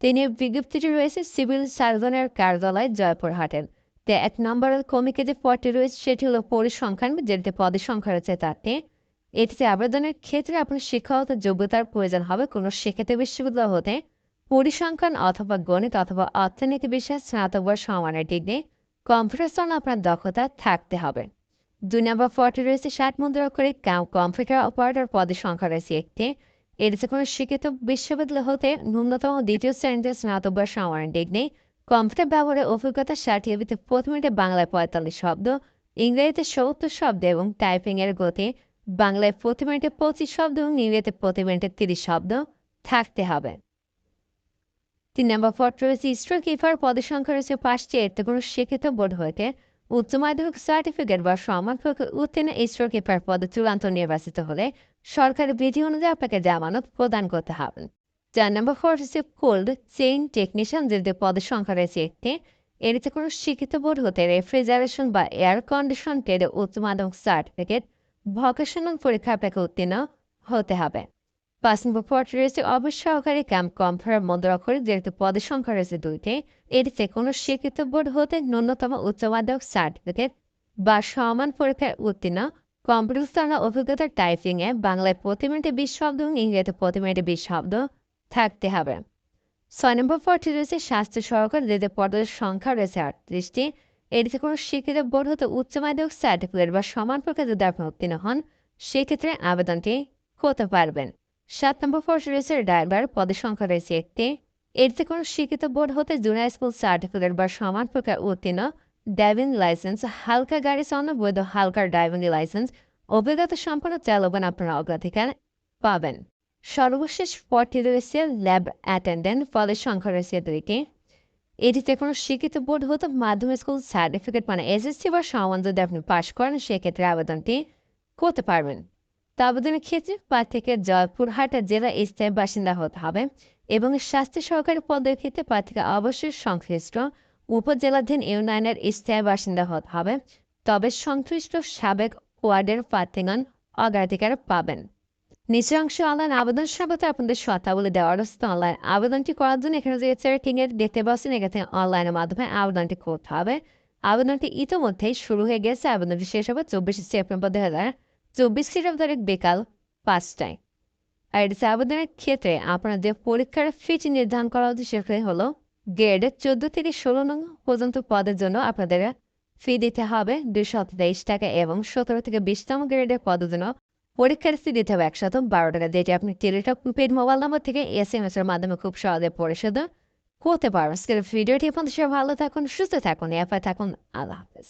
তিনি বিজ্ঞপ্তিটি রয়েছে সিভিল সার্জনের কার্যালয় জয়পুরহাটের তে এক নম্বরের কমিকে যে পদটি রয়েছে, সেটি হলো পরিসংখ্যান, যেটিতে পদের সংখ্যা রয়েছে তাতে এটিতে আবেদনের ক্ষেত্রে আপনার শিক্ষাগত যোগ্যতার প্রয়োজন হবে কোনো শিক্ষার্থী বিশ্ববিদ্যালয় হতে। পরিসংখ্যান অথবা গণিত অথবা অর্থনীতি বিষয়ে স্নাতক বা সমানের ডিগ্রি। কম্পিউটার আপনার দক্ষতা থাকতে হবে। দুই নম্বর পদটি রয়েছে ষাট মুদ্রা করে কম্পিউটার অপারেটর পদের সংখ্যা রয়েছে একটি। এটিতে কোনো শিক্ষিত বিশ্ববিদ্যালয় হতে ন্যূনতম দ্বিতীয় শ্রেণীতে স্নাতক বা সমানের ডিগ্রি, কম্পিউটার ব্যবহারের অভিজ্ঞতা সার্টিফিকেটে প্রতি মিনিটে বাংলায় পঁয়তাল্লিশ শব্দ, ইংরেজিতে সত্তর শব্দ এবং টাইপিংয়ের গতি বাংলায় প্রতি মিনিটে পঁচিশ শব্দ এবং ইংরেজিতে প্রতি মিনিটে তিরিশ শব্দ থাকতে হবে। তিন নম্বর পদ রয়েছে স্ট্রোক কিপার পদের সংখ্যা রয়েছে পাঁচটি। এতে কোনো শিক্ষিত বোর্ড হইতে উচ্চ মাধ্যমিক সার্টিফিকেট বা সমানপত্র উত্তীর্ণ স্ট্রোক কিপার পদে চূড়ান্ত নির্বাচিত হলে সরকারের বিধি অনুযায়ী আপনাকে জামানত প্রদান করতে হবে। চার নম্বর ফোর হচ্ছে কোল্ড চেইন টেকনিশিয়ান যেটি পদের সংখ্যা রয়েছে একটি। এটিতে কোনো শিক্ষিত বোর্ড হতে রেফ্রিজারেশন বা এয়ার কন্ডিশন ট্রেডে উচ্চ মাধ্যমিক সার্টিফিকেট ভকেশনাল পরীক্ষা আপনাকে উত্তীর্ণ হতে হবে। নম্বর পদ রয়েছে অবসহকারী ক্যাম্প কম্পার মধ্যরক্ষরে যেহেতু পদের সংখ্যা রয়েছে দুইটি। এটিতে কোনো স্বীকৃত বোর্ড হতে ন্যূনতম উচ্চ মাধ্যমিক সার্টিফিকেট বা সমান পরীক্ষায় উত্তীর্ণ। কম্পিউটার অভিজ্ঞতার টাইপিংয়ে বাংলায় প্রতি মিনিটে বিশ শব্দ এবং ইংরেজিতে প্রতি মিনিটে বিশ শব্দ থাকতে হবে। ছয় নম্বর পদটি রয়েছে স্বাস্থ্য সহকার যেতে পদের সংখ্যা রয়েছে আটত্রিশটি। এটিতে কোনো স্বীকৃত বোর্ড হতে উচ্চ মাধ্যমিক সার্টিফিকেট বা সমান প্রকার যদি আপনি উত্তীর্ণ হন, সেক্ষেত্রে আবেদনটি করতে পারবেন। সাত নম্বর পদ রয়েছে ড্রাইভার পদের সংখ্যা রয়েছে একটি। এটিতে কোনো স্বীকৃত বোর্ড হতে জুনিয়র স্কুল সার্টিফিকেট বা সমান প্রকার উত্তীর্ণ ড্রাইভিং লাইসেন্স, হালকা গাড়ি চালানো বৈধ হালকা ড্রাইভিং লাইসেন্স, অভিজ্ঞতা সম্পন্ন চালবেন আপনার অগ্রাধিকার পাবেন। সর্বশেষ পদটি রয়েছে ল্যাব অ্যাটেন্ডেন্ট, পদের সংখ্যা রয়েছে দুইটি। এটিতে কোনো শিক্ষিত বোর্ড হতে মাধ্যমিক স্কুল সার্টিফিকেট মানে এসএসসি বা সমান যদি আপনি পাশ করেন, সেক্ষেত্রে আবেদনটি করতে পারবেন। তা আবেদনের ক্ষেত্রে প্রার্থীকে জয়পুরহাটের জেলা স্থায়ী বাসিন্দা হতে হবে এবং স্বাস্থ্য সহকারী পদের ক্ষেত্রে প্রার্থীকে অবশ্যই সংশ্লিষ্ট উপজেলাধীন ইউনিয়নের স্থায়ী বাসিন্দা হতে হবে। তবে সংশ্লিষ্ট সাবেক ওয়ার্ডের প্রার্থীগণ অগ্রাধিকার পাবেন। নিচের অংশে অনলাইন আবেদন সাথে আপনাদের শর্তাবলী দেওয়ার রয়েছে অনলাইন আবেদনটি করার জন্য এখানে যে এর দেখতে পাচ্ছেন, এখানে অনলাইনের মাধ্যমে আবেদনটি করতে হবে। আবেদনটি ইতিমধ্যেই শুরু হয়ে গেছে। আবেদনটি শেষ হবে চব্বিশে সেপ্টেম্বর দু হাজার খ্রিস্টাব্দ তারিখ বিকাল পাঁচটায়। আর এটি আবেদনের ক্ষেত্রে আপনাদের পরীক্ষার ফিটি নির্ধারণ করা হচ্ছে সেটা হলো গ্রেড চোদ্দ থেকে ষোলো নং পর্যন্ত পদের জন্য আপনাদের ফি দিতে হবে দুইশো তেইশ টাকা এবং সতেরো থেকে বিশতম গ্রেডের পদের জন্য পরীক্ষার ফি দিতে হবে একশত বারো টাকা, যেটি আপনি টেলিটক প্রিপেড মোবাইল নম্বর থেকে এস এম এস এর মাধ্যমে খুব সহজে পরিশোধ করতে পারবেন। ভিডিওটি আপনাদের ভালো থাকুন, সুস্থ থাকুন এফআই থাকুন। আল্লাহ হাফেজ।